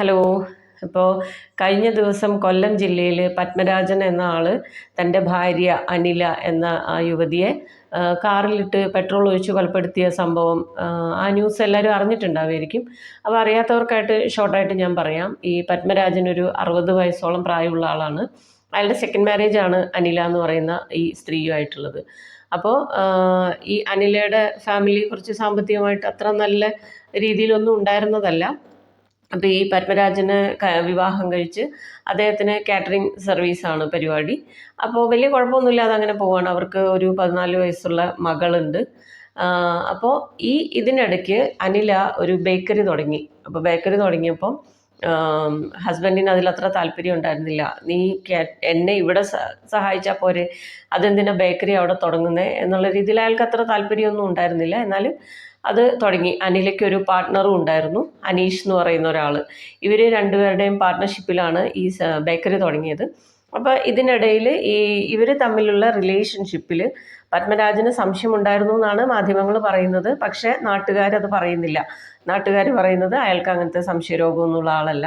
Hello. ഇപ്പോൾ കഴിഞ്ഞ ദിവസം കൊല്ലം ജില്ലയിൽ പത്മരാജൻ എന്ന ആൾ തന്റെ ഭാര്യ അനില എന്ന ആ യുവതിയെ കാറിലിട്ട് പെട്രോൾ ഒഴിച്ച് കൊലപ്പെടുത്തിയ സംഭവം ആ ന്യൂസ് എല്ലാവരും അറിഞ്ഞിട്ടുണ്ടാവുമായിരിക്കും. അപ്പോൾ അറിയാത്തവർക്കായിട്ട് ഷോർട്ടായിട്ട് ഞാൻ പറയാം. ഈ പത്മരാജൻ ഒരു അറുപത് വയസ്സോളം പ്രായമുള്ള ആളാണ്. അയാളുടെ സെക്കൻഡ് മാരേജ് ആണ് അനില എന്ന് പറയുന്ന ഈ സ്ത്രീയുമായിട്ടുള്ളത്. അപ്പോൾ ഈ അനിലയുടെ ഫാമിലി കുറച്ച് സാമ്പത്തികമായിട്ട് അത്ര നല്ല രീതിയിലൊന്നും ഉണ്ടായിരുന്നതല്ല. അപ്പോൾ ഈ പത്മരാജന് വിവാഹം കഴിച്ച് അദ്ദേഹത്തിന് കാറ്ററിംഗ് സർവീസാണ് പരിപാടി. അപ്പോൾ വലിയ കുഴപ്പമൊന്നുമില്ലാതെ അങ്ങനെ പോവാണ്. അവർക്ക് ഒരു പതിനാല് വയസ്സുള്ള മകളുണ്ട്. അപ്പോൾ ഈ ഇതിനിടയ്ക്ക് അനില ഒരു ബേക്കറി തുടങ്ങി. അപ്പോൾ ബേക്കറി തുടങ്ങിയപ്പം ഹസ്ബൻഡിന് അതിലത്ര താല്പര്യം ഉണ്ടായിരുന്നില്ല. നീ എന്നെ ഇവിടെ സഹായിച്ചാൽ പോരെ അതെന്തിനാ ബേക്കറി അവിടെ തുടങ്ങുന്നത് എന്നുള്ള രീതിയിൽ അയാൾക്ക് അത്ര താല്പര്യമൊന്നും ഉണ്ടായിരുന്നില്ല. എന്നാലും അത് തുടങ്ങി. അനിലയ്ക്ക് ഒരു പാർട്ട്ണറും ഉണ്ടായിരുന്നു. അനീഷ് എന്ന് പറയുന്ന ഒരാൾ ഇവർ രണ്ടുപേരുടെയും പാർട്ട്ണർഷിപ്പിലാണ് ഈ ബേക്കറി തുടങ്ങിയത്. അപ്പോൾ ഇതിനിടയിൽ ഈ ഇവർ തമ്മിലുള്ള റിലേഷൻഷിപ്പിൽ പത്മരാജന് സംശയമുണ്ടായിരുന്നു എന്നാണ് മാധ്യമങ്ങൾ പറയുന്നത്. പക്ഷേ നാട്ടുകാരത് പറയുന്നില്ല. നാട്ടുകാർ പറയുന്നത് അയാൾക്ക് അങ്ങനത്തെ സംശയരോഗമൊന്നുമുള്ള ആളല്ല.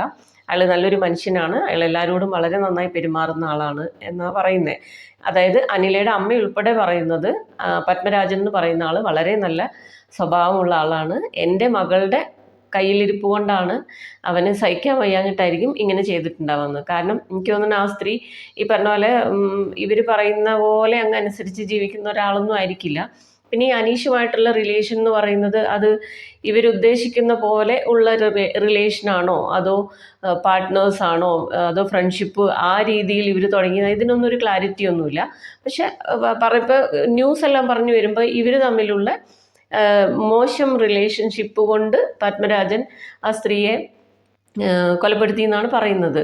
അയാൾ നല്ലൊരു മനുഷ്യനാണ്. അയാൾ എല്ലാവരോടും വളരെ നന്നായി പെരുമാറുന്ന ആളാണ് എന്നാണ് പറയുന്നത് അതായത് അനിലയുടെ അമ്മ ഉൾപ്പെടെ പറയുന്നത് പത്മരാജൻ എന്ന് പറയുന്ന ആൾ വളരെ നല്ല സ്വഭാവമുള്ള ആളാണ്. എന്റെ മകളുടെ കയ്യിലിരിപ്പ് കൊണ്ടാണ് അവന് സഹിക്കാൻ വയ്യാഞ്ഞിട്ടായിരിക്കും ഇങ്ങനെ ചെയ്തിട്ടുണ്ടാവുന്നത്. കാരണം എനിക്ക് തോന്നുന്നു ആ സ്ത്രീ ഈ പറഞ്ഞ പോലെ ഇവർ പറയുന്ന പോലെ അങ്ങ് അനുസരിച്ച് ജീവിക്കുന്ന ഒരാളൊന്നും ആയിരിക്കില്ല. പിന്നെ ഈ അനീഷുമായിട്ടുള്ള റിലേഷൻ എന്ന് പറയുന്നത് അത് ഇവരുദ്ദേശിക്കുന്ന പോലെ ഉള്ള റിലേഷനാണോ അതോ പാർട്ട്നേഴ്സ് ആണോ? അതോ ഫ്രണ്ട്ഷിപ്പ് ആ രീതിയിൽ ഇവർ തുടങ്ങിയത്? ഇതിനൊന്നും ഒരു ക്ലാരിറ്റി ഒന്നുമില്ല. പക്ഷെ പറയപ്പോൾ ന്യൂസ് എല്ലാം പറഞ്ഞു വരുമ്പോൾ ഇവർ തമ്മിലുള്ള മോശം റിലേഷൻഷിപ്പ് കൊണ്ട് പത്മരാജൻ ആ സ്ത്രീയെ കൊലപ്പെടുത്തി എന്നാണ് പറയുന്നത്.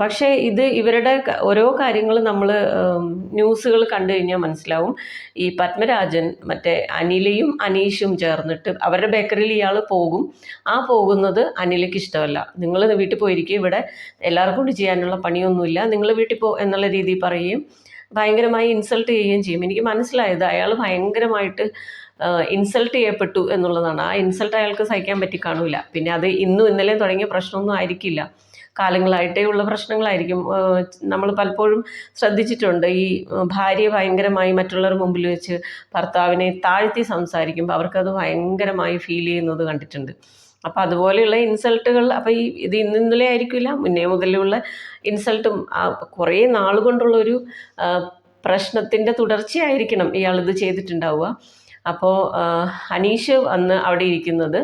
പക്ഷേ ഇത് ഇവരുടെ ഓരോ കാര്യങ്ങൾ നമ്മൾ ന്യൂസുകൾ കണ്ടു കഴിഞ്ഞാൽ മനസ്സിലാവും. ഈ പത്മരാജൻ മറ്റേ അനിലയും അനീഷും ചേർന്നിട്ട് അവരുടെ ബേക്കറിയിൽ ഇയാൾ പോകും. ആ പോകുന്നത് അനിലയ്ക്ക് ഇഷ്ടമല്ല. നിങ്ങൾ വീട്ടിൽ പോയിരിക്കും ഇവിടെ എല്ലാവർക്കും കൂടി ചെയ്യാനുള്ള പണിയൊന്നുമില്ല. നിങ്ങൾ വീട്ടിൽ പോ എന്നുള്ള രീതിയിൽ പറയുകയും ഭയങ്കരമായി ഇൻസൾട്ട് ചെയ്യുകയും ചെയ്യും. എനിക്ക് മനസ്സിലായത് അയാൾ ഭയങ്കരമായിട്ട് ഇൻസൾട്ട് ചെയ്യപ്പെട്ടു എന്നുള്ളതാണ്. ആ ഇൻസൾട്ട് അയാൾക്ക് സഹിക്കാൻ പറ്റി കാണൂല. പിന്നെ അത് ഇന്നും ഇന്നലെയും തുടങ്ങിയ പ്രശ്നമൊന്നും ആയിരിക്കില്ല. കാലങ്ങളായിട്ടേ ഉള്ള പ്രശ്നങ്ങളായിരിക്കും. നമ്മൾ പലപ്പോഴും ശ്രദ്ധിച്ചിട്ടുണ്ട്. ഈ ഭാര്യ ഭയങ്കരമായി മറ്റുള്ളവർ മുമ്പിൽ വെച്ച് ഭർത്താവിനെ താഴ്ത്തി സംസാരിക്കുമ്പോൾ അവർക്കത് ഭയങ്കരമായി ഫീൽ ചെയ്യുന്നത് കണ്ടിട്ടുണ്ട്. അപ്പോൾ അതുപോലെയുള്ള ഇൻസൾട്ടുകൾ അപ്പോൾ ഈ ഇത് ഇന്ന് ഇന്നലെ ആയിരിക്കില്ല മുന്നേ മുതലുള്ള ഇൻസൾട്ടും കുറേ നാൾ കൊണ്ടുള്ളൊരു ആ, പ്രശ്നത്തിന്റെ തുടർച്ചയായിരിക്കണം ഇയാളിത് ചെയ്തിട്ടുണ്ടാവുക. അപ്പോൾ അനീഷ് അന്ന് അവിടെ ഇരിക്കുന്നത്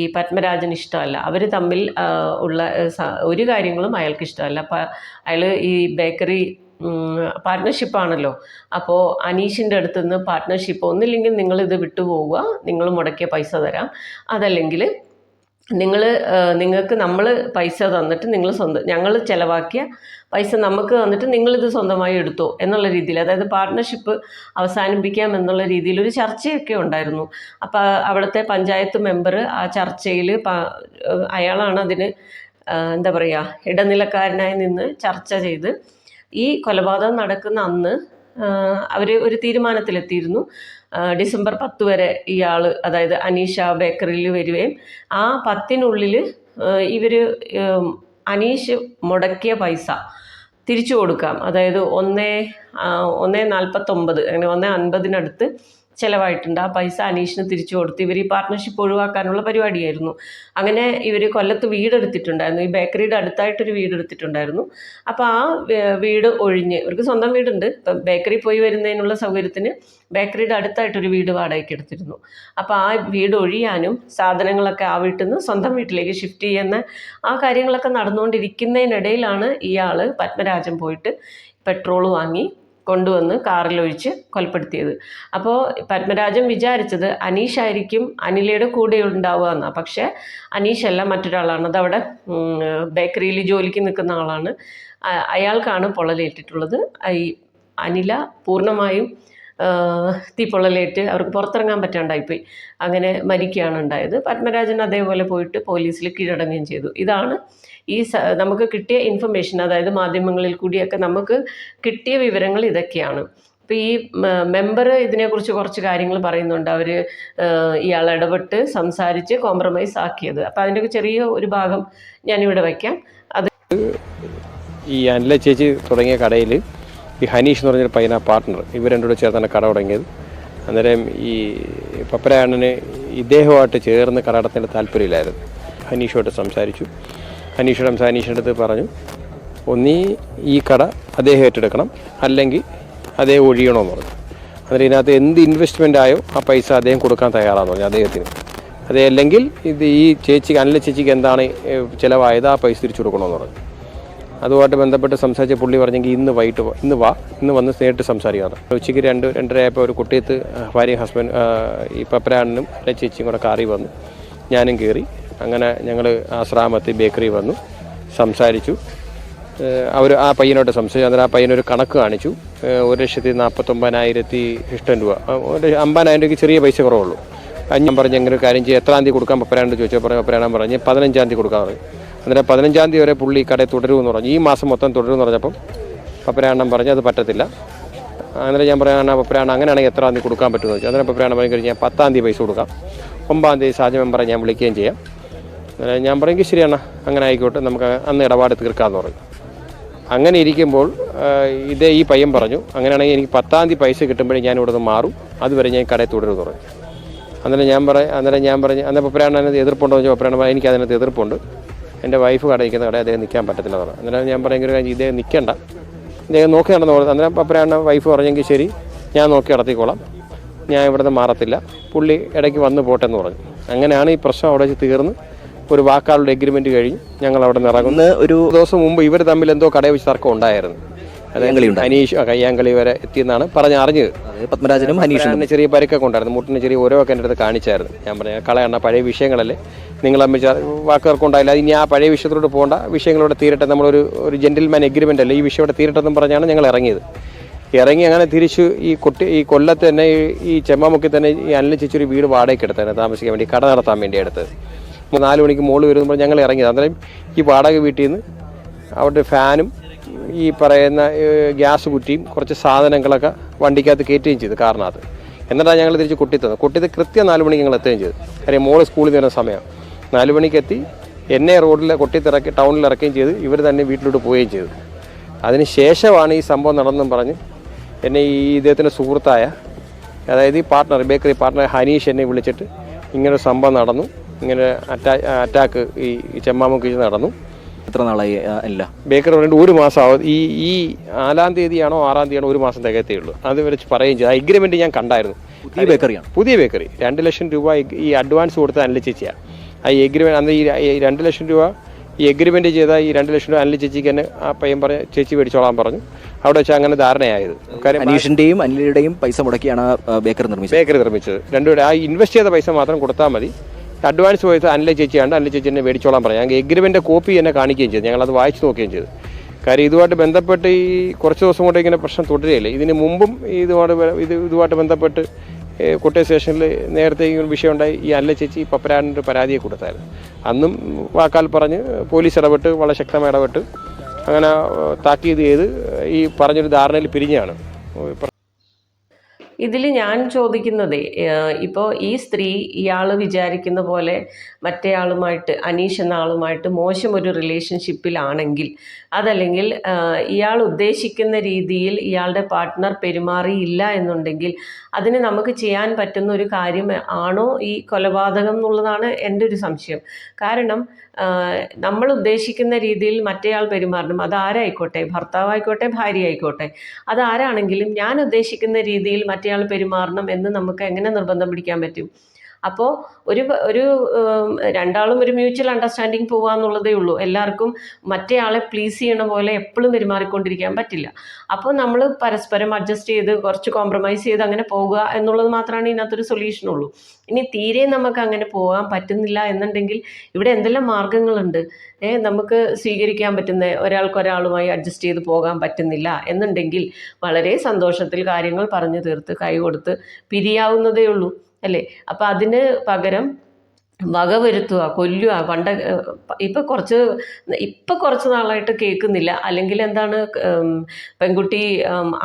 ഈ പത്മരാജന് ഇഷ്ടമല്ല. അവർ തമ്മിൽ ഉള്ള ഒരു കാര്യങ്ങളും അയാൾക്ക് ഇഷ്ടമല്ല. അപ്പം അയാൾ ഈ ബേക്കറി പാർട്ട്ണർഷിപ്പാണല്ലോ അപ്പോൾ അനീഷിന്റെ അടുത്ത് നിന്ന് പാർട്ട്ണർഷിപ്പ് ഒന്നില്ലെങ്കിൽ നിങ്ങളിത് വിട്ടുപോവുക. നിങ്ങൾ മുടക്കിയ പൈസ തരാം. അതല്ലെങ്കിൽ നിങ്ങൾ നിങ്ങൾക്ക് നമ്മൾ പൈസ തന്നിട്ട് നിങ്ങൾ സ്വന്തം ഞങ്ങൾ ചിലവാക്കിയ പൈസ നമുക്ക് തന്നിട്ട് നിങ്ങളിത് സ്വന്തമായി എടുത്തോ എന്നുള്ള രീതിയിൽ അതായത് പാർട്ട്ണർഷിപ്പ് അവസാനിപ്പിക്കാം എന്നുള്ള രീതിയിൽ ഒരു ചർച്ചയൊക്കെ ഉണ്ടായിരുന്നു. അപ്പോൾ അവിടുത്തെ പഞ്ചായത്ത് മെമ്പർ ആ ചർച്ചയിൽ അയാളാണ് അതിന് എന്താ പറയുക ഇടനിലക്കാരനായി നിന്ന് ചർച്ച ചെയ്ത് ഈ കൊലപാതകം നടക്കുന്ന അന്ന് അവർ ഒരു തീരുമാനത്തിലെത്തിയിരുന്നു. ഡിസംബർ പത്ത് വരെ ഇയാൾ അതായത് അനീഷ ബേക്കറിയിൽ വരികയും ആ പത്തിനുള്ളിൽ ഇവർ അനീഷ് മുടക്കിയ പൈസ തിരിച്ചു കൊടുക്കാം. അതായത് ഒന്നേ ഒന്നേ നാൽപ്പത്തൊമ്പത് അങ്ങനെ ഒന്നേ അൻപതിനടുത്ത് ചിലവായിട്ടുണ്ട്. ആ പൈസ അനീഷിന് തിരിച്ചു കൊടുത്ത്. ഇവർ ഈ പാർട്ട്ണർഷിപ്പ് ഒഴിവാക്കാനുള്ള പരിപാടിയായിരുന്നു. അങ്ങനെ ഇവർ കൊല്ലത്ത് വീടെടുത്തിട്ടുണ്ടായിരുന്നു. ഈ ബേക്കറിയുടെ അടുത്തായിട്ടൊരു വീടെടുത്തിട്ടുണ്ടായിരുന്നു. അപ്പോൾ ആ വീട് ഒഴിഞ്ഞ് ഇവർക്ക് സ്വന്തം വീടുണ്ട്. ഇപ്പം ബേക്കറി പോയി വരുന്നതിനുള്ള സൗകര്യത്തിന് ബേക്കറിയുടെ അടുത്തായിട്ടൊരു വീട് വാടകയ്ക്ക് എടുത്തിരുന്നു. അപ്പോൾ ആ വീട് ഒഴിയാനും സാധനങ്ങളൊക്കെ ആ വീട്ടിൽ നിന്ന് സ്വന്തം വീട്ടിലേക്ക് ഷിഫ്റ്റ് ചെയ്യുന്ന ആ കാര്യങ്ങളൊക്കെ നടന്നുകൊണ്ടിരിക്കുന്നതിനിടയിലാണ് ഇയാൾ പത്മരാജൻ പോയിട്ട് പെട്രോൾ വാങ്ങി കൊണ്ടുവന്ന് കാറിലൊഴിച്ച് കൊലപ്പെടുത്തിയത്. അപ്പോൾ പത്മരാജൻ വിചാരിച്ചത് അനീഷായിരിക്കും അനിലയുടെ കൂടെ ഉണ്ടാവുക എന്നാണ് പക്ഷേ അനീഷല്ല മറ്റൊരാളാണ്. അതവിടെ ബേക്കറിയിൽ ജോലിക്ക് നിൽക്കുന്ന ആളാണ്. അയാൾക്കാണ് പൊള്ളലേറ്റിട്ടുള്ളത്. ഈ അനില പൂർണമായും തീപ്പൊള്ളലേറ്റ് അവർക്ക് പുറത്തിറങ്ങാൻ പറ്റാണ്ടായിപ്പോയി. അങ്ങനെ മരിക്കുകയാണ് ഉണ്ടായത്. പത്മരാജൻ അതേപോലെ പോയിട്ട് പോലീസിൽ കീഴടങ്ങുകയും ചെയ്തു. ഇതാണ് ഈ നമുക്ക് കിട്ടിയ ഇൻഫർമേഷൻ അതായത് മാധ്യമങ്ങളിൽ കൂടിയൊക്കെ നമുക്ക് കിട്ടിയ വിവരങ്ങൾ ഇതൊക്കെയാണ്. ഇപ്പോൾ ഈ മെമ്പർ ഇതിനെക്കുറിച്ച് കുറച്ച് കാര്യങ്ങൾ പറയുന്നുണ്ട്. അവർ ഇയാൾ ഇടപെട്ട് സംസാരിച്ച് കോംപ്രമൈസ് ആക്കിയത്. അപ്പോൾ അതിന്റെ ചെറിയ ഒരു ഭാഗം ഞാനിവിടെ വയ്ക്കാം. അത് ഈ അനില ചേച്ചി തുടങ്ങിയ കടയിൽ ഈ ഹനീഷ് എന്ന് പറഞ്ഞൊരു പയ്യന പാർട്ട്ണർ ഇവർ രണ്ടു കൂടെ ചേർത്താണ് കട തുടങ്ങിയത്. അന്നേരം ഈ പപ്പരായണ്ണന് ഇദ്ദേഹമായിട്ട് ചേർന്ന് കട നടത്തേണ്ട താല്പര്യമില്ലായിരുന്നു. ഹനീഷുമായിട്ട് സംസാരിച്ചു. ഹനീഷോട് ഹനീഷിന്റെ അടുത്ത് പറഞ്ഞു ഒന്നീ ഈ കട അദ്ദേഹം ഏറ്റെടുക്കണം. അല്ലെങ്കിൽ അദ്ദേഹം ഒഴിയണമെന്ന് പറഞ്ഞു. അന്നേരം ഇതിനകത്ത് എന്ത് ഇൻവെസ്റ്റ്മെന്റ് ആയോ ആ പൈസ അദ്ദേഹം കൊടുക്കാൻ തയ്യാറാണെന്ന് പറഞ്ഞു അദ്ദേഹത്തിന്. അതേ അല്ലെങ്കിൽ ഇത് ഈ ചേച്ചിക്ക് അനില ചേച്ചിക്ക് എന്താണ് ചിലവായത്? ആ പൈസ തിരിച്ചു കൊടുക്കണമെന്ന് പറഞ്ഞു. അതുമായിട്ട് ബന്ധപ്പെട്ട് സംസാരിച്ച പുള്ളി പറഞ്ഞെങ്കിൽ ഇന്ന് വൈകിട്ട് ഇന്ന് വാ ഇന്ന് വന്ന് നേരിട്ട് സംസാരിക്കാറ് ഉച്ചയ്ക്ക് രണ്ട് രണ്ടര ആയപ്പോൾ ഒരു കുട്ടിയത്ത് ഭാര്യയും ഹസ്ബൻഡ് ഈ പപ്പരാണനും അല്ലെ ചേച്ചിയും കൂടെ കാറി വന്നു. ഞാനും കയറി അങ്ങനെ ഞങ്ങൾ ആശ്രാമത്തിൽ ബേക്കറി വന്നു. സംസാരിച്ചു. അവർ ആ പയ്യനോട്ട് സംസാരിച്ചു. അന്നേരം ആ പയ്യനൊരു കണക്ക് കാണിച്ചു. ഒരു ലക്ഷത്തി നാൽപ്പത്തൊമ്പതിനായിരത്തി ഇഷ്ടം രൂപ. ഒരു അമ്പതിനായിരം രൂപയ്ക്ക് ചെറിയ പൈസ കുറവുള്ളൂ. ഞാൻ പറഞ്ഞു എങ്ങനെ കാര്യം ചെയ്യും. എത്രാം തീയതി കൊടുക്കാൻ പപ്പരാണ്ട് ചോദിച്ചപ്പോൾ പറഞ്ഞു പപ്പരാണെന്ന് പറഞ്ഞ് പതിനഞ്ചാം തീയതി കൊടുക്കാൻ പറഞ്ഞു. അന്നേരം പതിനഞ്ചാം തീയതി വരെ പുള്ളി കടയിൽ തുടരുമെന്ന് പറഞ്ഞു. ഈ മാസം മൊത്തം തുടരുമെന്ന് പറഞ്ഞപ്പം പപ്പരാണ്ണം പറഞ്ഞു അത് പറ്റത്തില്ല. അങ്ങനെ ഞാൻ പറയാനാണ് പപ്പരാണ് അങ്ങനെയാണെങ്കിൽ എത്ര തീയതി കൊടുക്കാൻ പറ്റുമെന്ന് ചോദിച്ചു. അന്നേരം പപ്പരാണ് പറഞ്ഞു കഴിഞ്ഞാൽ പത്താം തീയതി പൈസ കൊടുക്കാം. ഒമ്പതാം തീയതി സാജ മെമ്പറെ ഞാൻ വിളിക്കുകയും ചെയ്യാം. അന്നേരം ഞാൻ പറയുമെങ്കിൽ ശരിയാണ് അങ്ങനെ ആയിക്കോട്ടെ നമുക്ക് അന്ന് ഇടപാട് തീർക്കാമെന്ന് പറഞ്ഞു. അങ്ങനെ ഇരിക്കുമ്പോൾ ഇതേ ഈ പയ്യൻ പറഞ്ഞു അങ്ങനെയാണെങ്കിൽ എനിക്ക് പത്താം തീയതി പൈസ കിട്ടുമ്പോഴേ ഞാൻ ഇവിടെ നിന്ന് മാറും. അതുവരെ ഞാൻ കടയിൽ തുടരുമെന്ന് പറഞ്ഞു. അന്നേരം ഞാൻ പറ അന്നേരം ഞാൻ പറഞ്ഞു അന്നേരം പപ്പരാണ് അതിനകത്ത് എതിർപ്പുണ്ടോ? എന്ന് ചോദിച്ചാൽ പപ്പരാണ് എനിക്ക് അതിനകത്ത് എതിർപ്പുണ്ട്. എന്റെ വൈഫ് കട നിൽക്കുന്ന കടയിൽ അദ്ദേഹം നിൽക്കാൻ പറ്റത്തില്ല എന്ന് പറഞ്ഞു അന്നേരം ഞാൻ പറയുന്ന ഒരു കാര്യം ഇദ്ദേഹം നിൽക്കണ്ട. ഇദ്ദേഹം നോക്കി നടന്നു പറഞ്ഞു അന്നേരം പപ്പരാണ് വൈഫ് പറഞ്ഞെങ്കിൽ ശരി ഞാൻ നോക്കി നടത്തിക്കോളാം. ഞാൻ ഇവിടുന്ന് മാറത്തില്ല. പുള്ളി ഇടയ്ക്ക് വന്ന് പോട്ടെ എന്ന് പറഞ്ഞു. അങ്ങനെയാണ് ഈ പ്രശ്നം അവിടെ വെച്ച് തീർന്ന്. ഒരു വാക്കാളുടെ എഗ്രിമെന്റ് കഴിഞ്ഞ് ഞങ്ങൾ അവിടെ നിന്ന് ഇറങ്ങുന്നത് ഒരു ഒരു ദിവസം മുമ്പ് ഇവർ തമ്മിൽ എന്തോ കടയിൽ വെച്ച് തർക്കം ഉണ്ടായിരുന്നു. ആ, കയ്യാങ്കളി വരെ എത്തിയെന്നാണ് പറഞ്ഞ് അറിഞ്ഞത് പത്മരാജനും ഹനീഷും ചെറിയ പരിക്കൊക്കെ ഉണ്ടായിരുന്നു. മുട്ടിന് ചെറിയ ഓരോക്കെ എന്റെ അടുത്ത് കാണിച്ചായിരുന്നു. ഞാൻ പറഞ്ഞ കളയണ്ണ പഴയ വിഷയങ്ങളല്ലേ. നിങ്ങൾ അമ്മിച്ച ച- വാക്കുകൾക്ക് ഉണ്ടായില്ല. ഇനി ആ പഴയ വിഷയത്തിലോട്ട് പോകേണ്ട. വിഷയങ്ങളോട് തീരട്ടെ. നമ്മളൊരു ഒരു ജെന്റിൽമാൻ എഗ്രിമെന്റ് അല്ലേ? ഈ വിഷയോട് തീരട്ടെന്നും പറഞ്ഞാണ് ഞങ്ങൾ ഇറങ്ങിയത്. ഇറങ്ങി അങ്ങനെ തിരിച്ച് ഈ കുട്ടി ഈ കൊല്ലത്ത് തന്നെ ഈ- ചെമ്മാമുക്കി തന്നെ ഈ അനിൽ ചേച്ചൊരു വീട് വാടകയ്ക്ക് എടുത്തായിരുന്നു. താമസിക്കാൻ വേണ്ടി കട നടത്താൻ വേണ്ടി എടുത്തത്. നാല് മണിക്ക് മോൾ വരുമ്പോൾ ഞങ്ങൾ ഇറങ്ങിയത്. അന്നേരം ഈ വാടക വീട്ടിൽ നിന്ന് അവിടെ ഫാനും ഈ പറയുന്ന ഗ്യാസ് കുറ്റിയും കുറച്ച് സാധനങ്ങളൊക്കെ വണ്ടിക്കകത്ത് കയറ്റുകയും ചെയ്തു കാറിനകത്ത്. എന്നിട്ടാണ് ഞങ്ങൾ തിരിച്ച് കുട്ടി തന്നത്. കുട്ടിയത് കൃത്യം നാല് മണിക്ക് ഞങ്ങൾ എത്തുകയും ചെയ്തു. അല്ലെങ്കിൽ മോൾ സ്കൂളിൽ നിന്ന് സമയം. നാല് മണിക്ക് എത്തി എന്നെ റോഡിൽ കൊട്ടിത്തിറക്കി ടൗണിൽ ഇറക്കുകയും ചെയ്ത്. ഇവർ തന്നെ വീട്ടിലോട്ട് പോവുകയും ചെയ്തു. അതിന് ശേഷമാണ് ഈ സംഭവം നടന്നെന്നും പറഞ്ഞ് എന്നെ ഈ ഇദ്ദേഹത്തിന്റെ സുഹൃത്തായ അതായത് ഈ പാർട്ട്ണർ ബേക്കറി പാർട്ട്ണർ ഹനീഷ് എന്നെ വിളിച്ചിട്ട് ഇങ്ങനെ സംഭവം നടന്നു. ഇങ്ങനെ അറ്റാ അറ്റാക്ക് ഈ ഈ നടന്നു. എത്ര നാളായി? അല്ല ബേക്കർ ബേക്കറി പറഞ്ഞിട്ട് ഒരു മാസം ഈ ഈ നാലാം തീയതിയാണോ ആറാം തീയതിയാണോ ഒരു മാസം തികയത്തേ ഉള്ളൂ. അത് വെച്ച് പറയുകയും ചെയ്തു. അഗ്രിമെന്റ് ഞാൻ കണ്ടായിരുന്നു. പുതിയ ബേക്കറിയാണ്? പുതിയ ബേക്കറി. രണ്ട് ലക്ഷം രൂപ ഈ- അഡ്വാൻസ് കൊടുത്ത് ചേച്ചിയാണ് ആ എഗ്രിമെന്റ് അന്ന് ഈ രണ്ട് ലക്ഷം രൂപ ഈ എഗ്രിമെന്റ് ചെയ്ത ഈ രണ്ട് ലക്ഷം രൂപ അനിൽ ചേച്ചിക്ക് തന്നെ ആ പയ്യൻ പറഞ്ഞ ചേച്ചി മേടിച്ചോളാൻ പറഞ്ഞു. അവിടെ വെച്ച് അങ്ങനെ ധാരണയായത്. അനീഷിന്റെയും അനിലയുടെയും പൈസ മുടക്കിയാണ് ബേക്കറി നിർമ്മിച്ചത്. ബേക്കറി നിർമ്മിച്ചത്. രണ്ടുപേരും ആ ഇൻവെസ്റ്റ് ചെയ്ത പൈസ മാത്രം കൊടുത്താൽ മതി. അഡ്വാൻസ് പോയത് അനില ചേച്ചിയാണ്. അനില ചേച്ചി എന്നെ മേടിച്ചോളാൻ പറയാം ഞങ്ങൾ എഗ്രിമെന്റ് കോപ്പി എന്നെ കാണിക്കുകയും ചെയ്തു. ഞങ്ങളത് വായിച്ചു നോക്കുകയും ചെയ്തു. കാര്യം ഇതുമായിട്ട് ബന്ധപ്പെട്ട് ഈ കുറച്ച് ദിവസം കൊണ്ട് ഇങ്ങനെ പ്രശ്നം തുടരുകയില്ല. ഇതിന് മുമ്പും ഇതുമായിട്ട് ഇത് ഇതുമായിട്ട് ബന്ധപ്പെട്ട് കുട്ടിയ സ്റ്റേഷനിൽ നേരത്തെ ഈ ഒരു വിഷയം ഉണ്ടായി. ഈ അനില ചേച്ചി പപ്പരാടിന്റെ പരാതിയെ കൊടുത്തായിരുന്നു. അന്നും വാക്കാൽ പറഞ്ഞ് പോലീസ് ഇടപെട്ട് വളരെ ശക്തമായി ഇടപെട്ട് അങ്ങനെ താക്കീത് ചെയ്ത് ഈ പറഞ്ഞൊരു ധാരണയിൽ പിരിഞ്ഞാണ്. ഇതിൽ ഞാൻ ചോദിക്കുന്നത് ഇപ്പോൾ ഈ സ്ത്രീ ഇയാൾ വിചാരിക്കുന്ന പോലെ മറ്റേയാളുമായിട്ട് അനീഷ് എന്ന ആളുമായിട്ട് മോശം ഒരു റിലേഷൻഷിപ്പിലാണെങ്കിൽ അതല്ലെങ്കിൽ ഇയാൾ ഉദ്ദേശിക്കുന്ന രീതിയിൽ ഇയാളുടെ പാർട്ട്ണർ പെരുമാറിയില്ല എന്നുണ്ടെങ്കിൽ അതിന് നമുക്ക് ചെയ്യാൻ പറ്റുന്ന ഒരു കാര്യം ആണോ ഈ കൊലപാതകം എന്നുള്ളതാണ് എന്റെ ഒരു സംശയം. കാരണം നമ്മൾ ഉദ്ദേശിക്കുന്ന രീതിയിൽ മറ്റേയാൾ പെരുമാറണം. അത് ആരായിക്കോട്ടെ ഭർത്താവായിക്കോട്ടെ? ഭാര്യ ആയിക്കോട്ടെ അതാരാണെങ്കിലും ഞാൻ ഉദ്ദേശിക്കുന്ന രീതിയിൽ മറ്റേയാൾ പെരുമാറണം എന്ന് നമുക്ക് എങ്ങനെ നിർബന്ധം പിടിക്കാൻ പറ്റും? അപ്പോൾ ഒരു ഒരു രണ്ടാളും ഒരു മ്യൂച്വൽ അണ്ടർസ്റ്റാൻഡിങ് പോകാമെന്നുള്ളതേ ഉള്ളൂ. എല്ലാവർക്കും മറ്റേയാളെ പ്ലീസ് ചെയ്യണ പോലെ എപ്പോഴും പെരുമാറിക്കൊണ്ടിരിക്കാൻ പറ്റില്ല. അപ്പോൾ നമ്മൾ പരസ്പരം അഡ്ജസ്റ്റ് ചെയ്ത് കുറച്ച് കോംപ്രമൈസ് ചെയ്ത് അങ്ങനെ പോകുക എന്നുള്ളത് മാത്രമാണ് ഇതിനകത്തൊരു സൊല്യൂഷൻ ഉള്ളൂ. ഇനി തീരെ നമുക്ക് അങ്ങനെ പോകാൻ പറ്റുന്നില്ല എന്നുണ്ടെങ്കിൽ ഇവിടെ എന്തെല്ലാം മാർഗങ്ങളുണ്ട്? ഏ, നമുക്ക് സ്വീകരിക്കാൻ പറ്റുന്ന ഒരാൾക്കൊരാളുമായി അഡ്ജസ്റ്റ് ചെയ്ത് പോകാൻ പറ്റുന്നില്ല എന്നുണ്ടെങ്കിൽ വളരെ സന്തോഷത്തിൽ കാര്യങ്ങൾ പറഞ്ഞു തീർത്ത് കൈ കൊടുത്ത് പിരിയാവുന്നതേ ഉള്ളൂ. അല്ലേ? അപ്പം അതിന് പകരം വക വരുത്തുക കൊല്ലുക. പണ്ട ഇപ്പം കുറച്ച് ഇപ്പം കുറച്ച് നാളായിട്ട് കേൾക്കുന്നില്ല. അല്ലെങ്കിൽ എന്താണ് പെൺകുട്ടി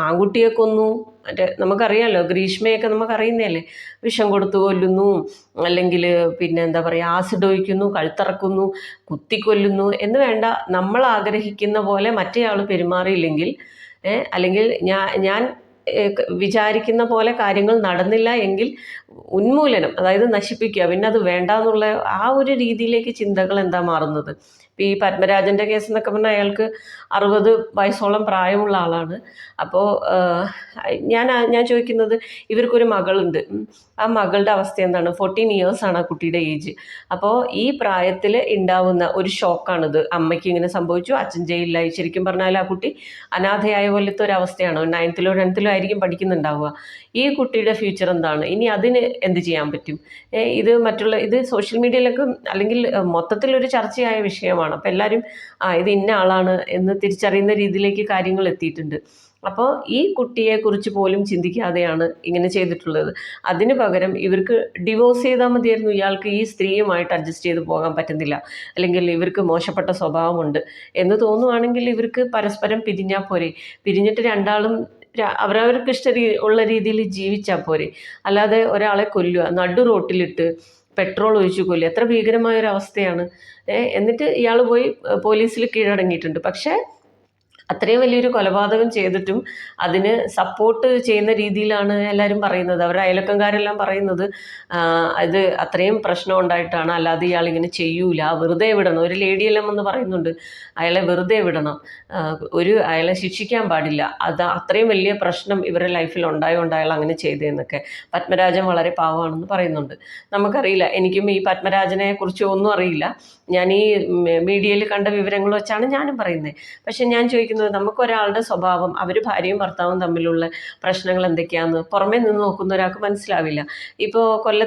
ആൺകുട്ടിയെ കൊന്നു. മറ്റേ നമുക്കറിയാമല്ലോ ഗ്രീഷ്മയൊക്കെ നമുക്കറിയുന്നതല്ലേ? വിഷം കൊടുത്തു കൊല്ലുന്നു. അല്ലെങ്കിൽ പിന്നെ എന്താ പറയുക ആസിഡ് ഒഴിക്കുന്നു കഴുത്തിറക്കുന്നു കുത്തിക്കൊല്ലുന്നു. എന്ന് വേണ്ട നമ്മൾ ആഗ്രഹിക്കുന്ന പോലെ മറ്റേയാൾ പെരുമാറിയില്ലെങ്കിൽ അല്ലെങ്കിൽ ഞാൻ ഞാൻ വിചാരിക്കുന്ന പോലെ കാര്യങ്ങൾ നടന്നില്ല എങ്കിൽ ഉന്മൂലനം അതായത് നശിപ്പിക്കുക പിന്നെ അത് വേണ്ട എന്നുള്ള ആ ഒരു രീതിയിലേക്ക് ചിന്തകൾ എന്താ മാറുന്നത്? ഇപ്പം ഈ പത്മരാജന്റെ കേസ് എന്നൊക്കെ പറഞ്ഞാൽ അയാൾക്ക് അറുപത് വയസ്സോളം പ്രായമുള്ള ആളാണ്. അപ്പോൾ ഞാൻ ഞാൻ ചോദിക്കുന്നത് ഇവർക്കൊരു മകളുണ്ട്. ആ മകളുടെ അവസ്ഥ എന്താണ്? ഫോർട്ടീൻ ഇയേഴ്സാണ് ആ കുട്ടിയുടെ ഏജ് അപ്പോൾ ഈ പ്രായത്തിൽ ഉണ്ടാവുന്ന ഒരു ഷോക്കാണിത്. അമ്മയ്ക്ക് ഇങ്ങനെ സംഭവിച്ചു അച്ഛൻ ജയിലിലായി. ശരിക്കും പറഞ്ഞാൽ ആ കുട്ടി അനാഥയായ പോലത്തെ ഒരു അവസ്ഥയാണ്. നയൻത്തിലോ ടെൻത്തിലോ ആയിരിക്കും പഠിക്കുന്നുണ്ടാവുക. ഈ കുട്ടിയുടെ ഫ്യൂച്ചർ എന്താണ്? ഇനി അതിന് എന്ത് ചെയ്യാൻ പറ്റും? ഇത് മറ്റുള്ള ഇത് സോഷ്യൽ മീഡിയയിലൊക്കെ അല്ലെങ്കിൽ മൊത്തത്തിലൊരു ചർച്ചയായ വിഷയമാണ്. അപ്പോൾ എല്ലാവരും ആ ഇത് ഇന്ന ആളാണ് എന്ന് തിരിച്ചറിയുന്ന രീതിയിലേക്ക് കാര്യങ്ങൾ എത്തിയിട്ടുണ്ട്. അപ്പോൾ ഈ കുട്ടിയെക്കുറിച്ച് പോലും ചിന്തിക്കാതെയാണ് ഇങ്ങനെ ചെയ്തിട്ടുള്ളത്. അതിന് പകരം ഇവർക്ക് ഡിവോഴ്സ് ചെയ്താൽ മതിയായിരുന്നു. ഇയാൾക്ക് ഈ സ്ത്രീയുമായിട്ട് അഡ്ജസ്റ്റ് ചെയ്ത് പോകാൻ പറ്റുന്നില്ല. അല്ലെങ്കിൽ ഇവർക്ക് മോശപ്പെട്ട സ്വഭാവമുണ്ട് എന്ന് തോന്നുവാണെങ്കിൽ ഇവർക്ക് പരസ്പരം പിരിഞ്ഞാൽ പോരെ. പിരിഞ്ഞിട്ട് രണ്ടാളും അവരവർക്ക് ഇഷ്ട ഉള്ള രീതിയിൽ ജീവിച്ചാൽ പോരെ. അല്ലാതെ ഒരാളെ കൊല്ലുക നടു റോട്ടിലിട്ട് പെട്രോൾ ഒഴിച്ചു കൊല്ലി എത്ര ഭീകരമായൊരവസ്ഥയാണ് എന്നിട്ട് ഇയാൾ പോയി പോലീസിൽ കീഴടങ്ങിയിട്ടുണ്ട്. പക്ഷേ അത്രയും വലിയൊരു കൊലപാതകം ചെയ്തിട്ടും അതിന് സപ്പോർട്ട് ചെയ്യുന്ന രീതിയിലാണ് എല്ലാവരും പറയുന്നത്. അവരുടെ അയലക്കംകാരെല്ലാം പറയുന്നത് ഇത് അത്രയും പ്രശ്നം ഉണ്ടായിട്ടാണ്. അല്ലാതെ ഇയാൾ ഇങ്ങനെ ചെയ്യൂല. വെറുതെ വിടണം. ഒരു ലേഡിയെല്ലാം എന്ന് പറയുന്നുണ്ട് അയാളെ വെറുതെ വിടണം. ഒരു അയാളെ ശിക്ഷിക്കാൻ പാടില്ല. അത് അത്രയും വലിയ പ്രശ്നം ഇവരുടെ ലൈഫിൽ ഉണ്ടായതുകൊണ്ട് അയാൾ അങ്ങനെ ചെയ്തതെന്നൊക്കെ പത്മരാജൻ വളരെ പാവമാണെന്ന് പറയുന്നുണ്ട്. നമുക്കറിയില്ല. എനിക്കും ഈ പത്മരാജനെ കുറിച്ച് ഒന്നും അറിയില്ല. ഞാൻ ഈ മീഡിയയിൽ കണ്ട വിവരങ്ങൾ വെച്ചാണ് ഞാനും പറയുന്നത് പക്ഷെ ഞാൻ ചോദിക്കുന്നത് നമുക്കൊരാളുടെ സ്വഭാവം അവർ ഭാര്യയും ഭർത്താവും തമ്മിലുള്ള പ്രശ്നങ്ങൾ എന്തൊക്കെയാണെന്ന് പുറമേ നിന്ന് നോക്കുന്ന ഒരാൾക്ക് മനസ്സിലാവില്ല. ഇപ്പോൾ കൊല്ല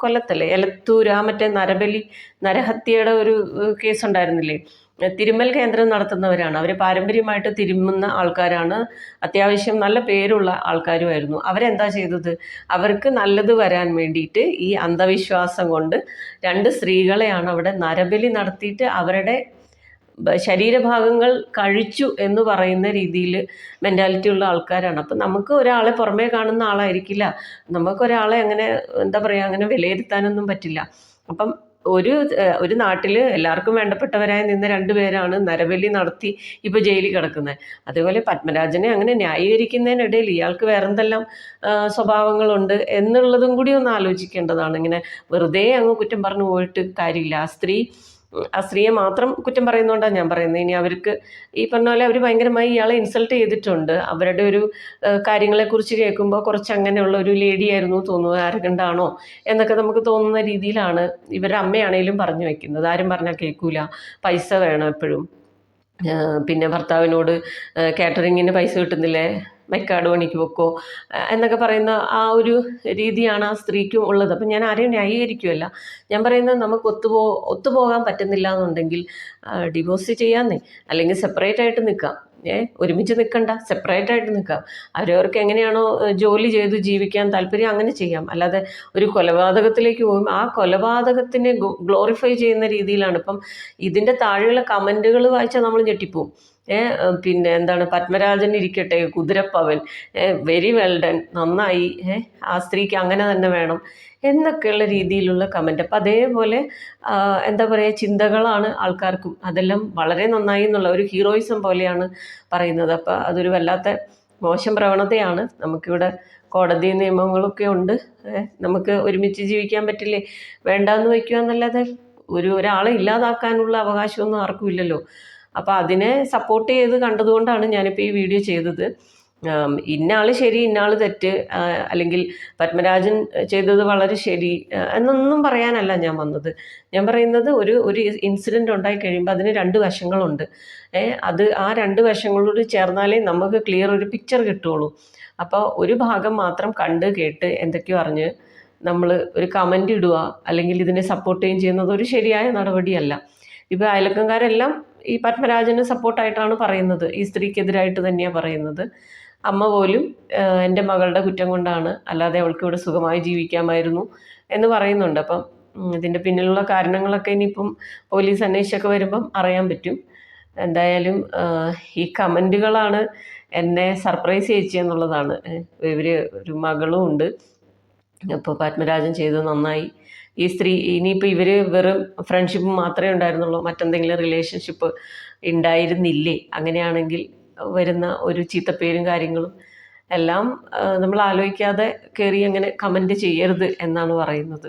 കൊല്ലത്തല്ലേ? എലത്തൂർ ആ മറ്റേ നരബലി നരഹത്യയുടെ ഒരു ഏഹ്, കേസ് ഉണ്ടായിരുന്നില്ലേ തിരുമ്മൽ കേന്ദ്രം നടത്തുന്നവരാണ്. അവർ പാരമ്പര്യമായിട്ട് തിരുമുന്ന ആൾക്കാരാണ്. അത്യാവശ്യം നല്ല പേരുള്ള ആൾക്കാരുമായിരുന്നു. അവരെന്താ ചെയ്തത്? അവർക്ക് നല്ലത് വരാൻ വേണ്ടിയിട്ട് ഈ അന്ധവിശ്വാസം കൊണ്ട് രണ്ട് സ്ത്രീകളെയാണ് അവിടെ നരബലി നടത്തിയിട്ട് അവരുടെ ശരീരഭാഗങ്ങൾ കഴിച്ചു എന്ന് പറയുന്ന രീതിയിൽ മെന്റാലിറ്റി ഉള്ള ആൾക്കാരാണ്. അപ്പം നമുക്ക് ഒരാളെ പുറമേ കാണുന്ന ആളായിരിക്കില്ല. നമുക്കൊരാളെ അങ്ങനെ എന്താ പറയുക അങ്ങനെ വിലയിരുത്താനൊന്നും പറ്റില്ല. അപ്പം ഒരു ഒരു നാട്ടിൽ എല്ലാവർക്കും വേണ്ടപ്പെട്ടവരായി നിന്ന രണ്ട് പേരാണ് നരബലി നടത്തി ഇപ്പോൾ ജയിലിൽ കിടക്കുന്നത് അതേപോലെ പത്മരാജനെ അങ്ങനെ ന്യായീകരിക്കുന്നതിനിടയിൽ ഇയാൾക്ക് വേറെന്തെല്ലാം സ്വഭാവങ്ങളുണ്ട് എന്നുള്ളതും കൂടി ഒന്ന് ആലോചിക്കേണ്ടതാണ്. ഇങ്ങനെ വെറുതെ അങ്ങ് കുറ്റം പറഞ്ഞു പോയിട്ട് കാര്യമില്ല. ആ സ്ത്രീ ആ സ്ത്രീയെ മാത്രം കുറ്റം പറയുന്നതുകൊണ്ടാണ് ഞാൻ പറയുന്നത് ഇനി അവർക്ക് ഈ പറഞ്ഞ പോലെ അവർ ഭയങ്കരമായി ഇയാളെ ഇൻസൾട്ട് ചെയ്തിട്ടുണ്ട്. അവരുടെ ഒരു കാര്യങ്ങളെ കാര്യങ്ങളെക്കുറിച്ച് കേൾക്കുമ്പോൾ കുറച്ച് അങ്ങനെയുള്ള ഒരു ലേഡി ആയിരുന്നു തോന്നുന്നു ആരകണ്ടാണോ എന്നൊക്കെ നമുക്ക് തോന്നുന്ന രീതിയിലാണ് ഇവരുടെ അമ്മയാണേലും പറഞ്ഞു വെക്കുന്നത്. ആരും പറഞ്ഞാൽ കേൾക്കൂല പൈസ വേണം എപ്പോഴും. പിന്നെ ഭർത്താവിനോട് കാറ്ററിങ്ങിന് പൈസ കിട്ടുന്നില്ലേ? മെക്കാട് പണിക്ക് വെക്കോ എന്നൊക്കെ പറയുന്ന ആ ഒരു രീതിയാണ് ആ സ്ത്രീക്കും ഉള്ളത്. അപ്പം ഞാൻ ആരെയും ന്യായീകരിക്കുമല്ല ഞാൻ പറയുന്നത് നമുക്ക് ഒത്തുപോ ഒത്തുപോകാൻ പറ്റുന്നില്ല എന്നുണ്ടെങ്കിൽ ഡിവോഴ്സ് ചെയ്യാന്നേ. അല്ലെങ്കിൽ സെപ്പറേറ്റ് ആയിട്ട് നിൽക്കാം ഏ ഒരുമിച്ച് നിൽക്കണ്ട സെപ്പറേറ്റ് ആയിട്ട് നിൽക്കാം അവരവർക്ക് എങ്ങനെയാണോ ജോലി ചെയ്ത് ജീവിക്കാൻ താല്പര്യം അങ്ങനെ ചെയ്യാം. അല്ലാതെ ഒരു കൊലപാതകത്തിലേക്ക് പോകും ആ കൊലപാതകത്തിനെ ഗ്ലോറിഫൈ ചെയ്യുന്ന രീതിയിലാണ്. ഇപ്പം ഇതിന്റെ താഴെയുള്ള കമന്റുകൾ വായിച്ചാൽ നമ്മൾ ഞെട്ടിപ്പോവും. പിന്നെ എന്താണ് പത്മരാജൻ ഇരിക്കട്ടെ കുതിരപ്പവൻ. വെരി വെൽ ഡൺ നന്നായി. ആ സ്ത്രീക്ക് അങ്ങനെ തന്നെ വേണം എന്നൊക്കെയുള്ള രീതിയിലുള്ള കമന്റ് അപ്പം അതേപോലെ എന്താ പറയുക ചിന്തകളാണ് ആൾക്കാർക്കും. അതെല്ലാം വളരെ നന്നായി എന്നുള്ള ഒരു ഹീറോയിസം പോലെയാണ് പറയുന്നത്. അപ്പോൾ അതൊരു വല്ലാത്ത മോശം പ്രവണതയാണ്. നമുക്കിവിടെ കോടതി നിയമങ്ങളൊക്കെ ഉണ്ട്. നമുക്ക് ഒരുമിച്ച് ജീവിക്കാൻ പറ്റില്ലേ? വേണ്ടാന്ന് വയ്ക്കുക എന്നല്ലാതെ ഒരു ഒരാളെ ഇല്ലാതാക്കാനുള്ള അവകാശമൊന്നും ആർക്കും ഇല്ലല്ലോ. അപ്പോൾ അതിനെ സപ്പോർട്ട് ചെയ്ത് കണ്ടതുകൊണ്ടാണ് ഞാനിപ്പോൾ ഈ വീഡിയോ ചെയ്തത്. ഇന്നയാൾ ശരി ഇന്നയാൾ തെറ്റ് അല്ലെങ്കിൽ പത്മരാജൻ ചെയ്തത് വളരെ ശരി എന്നൊന്നും പറയാനല്ല ഞാൻ വന്നത്. ഞാൻ പറയുന്നത് ഒരു ഒരു ഇൻസിഡന്റ് ഉണ്ടായി കഴിയുമ്പോൾ അതിന് രണ്ട് വശങ്ങളുണ്ട്. അത് ആ രണ്ട് വശങ്ങളോട് ചേർന്നാലേ നമുക്ക് ക്ലിയർ ഒരു പിക്ചർ കിട്ടുള്ളൂ. അപ്പോൾ ഒരു ഭാഗം മാത്രം കണ്ട് കേട്ട് എന്തൊക്കെയോ അറിഞ്ഞ് നമ്മൾ ഒരു കമന്റ് ഇടുക അല്ലെങ്കിൽ ഇതിനെ സപ്പോർട്ട് ചെയ്യുകയും ചെയ്യുന്നത് ഒരു ശരിയായ നടപടിയല്ല. ഇപ്പോൾ അയലക്കംകാരെല്ലാം ഈ പത്മരാജന് സപ്പോർട്ടായിട്ടാണ് പറയുന്നത്. ഈ സ്ത്രീക്കെതിരായിട്ട് തന്നെയാണ് പറയുന്നത്. അമ്മ പോലും എന്റെ മകളുടെ കുറ്റം കൊണ്ടാണ് അല്ലാതെ അവൾക്ക് ഇവിടെ സുഖമായി ജീവിക്കാമായിരുന്നു എന്ന് പറയുന്നുണ്ട്. അപ്പം ഇതിന്റെ പിന്നിലുള്ള കാരണങ്ങളൊക്കെ ഇനിയിപ്പം പോലീസ് അന്വേഷിച്ചൊക്കെ വരുമ്പം അറിയാൻ പറ്റും. എന്തായാലും ഈ കമന്റുകളാണ് എന്നെ സർപ്രൈസ് ചെയ്യിച്ചെന്നുള്ളതാണ് ഇവർ ഒരു മകളും ഉണ്ട്. അപ്പോൾ പത്മരാജൻ ചെയ്തത് നന്നായി. ഈ സ്ത്രീ ഇനിയിപ്പോൾ ഇവർ വെറും ഫ്രണ്ട്ഷിപ്പ് മാത്രമേ ഉണ്ടായിരുന്നുള്ളൂ. മറ്റെന്തെങ്കിലും റിലേഷൻഷിപ്പ് ഉണ്ടായിരുന്നില്ലേ? അങ്ങനെയാണെങ്കിൽ വരുന്ന ഒരു ചീത്തപ്പേരും കാര്യങ്ങളും എല്ലാം നമ്മൾ ആലോചിക്കാതെ കയറി അങ്ങനെ കമന്റ് ചെയ്യരുത് എന്നാണ് പറയുന്നത്.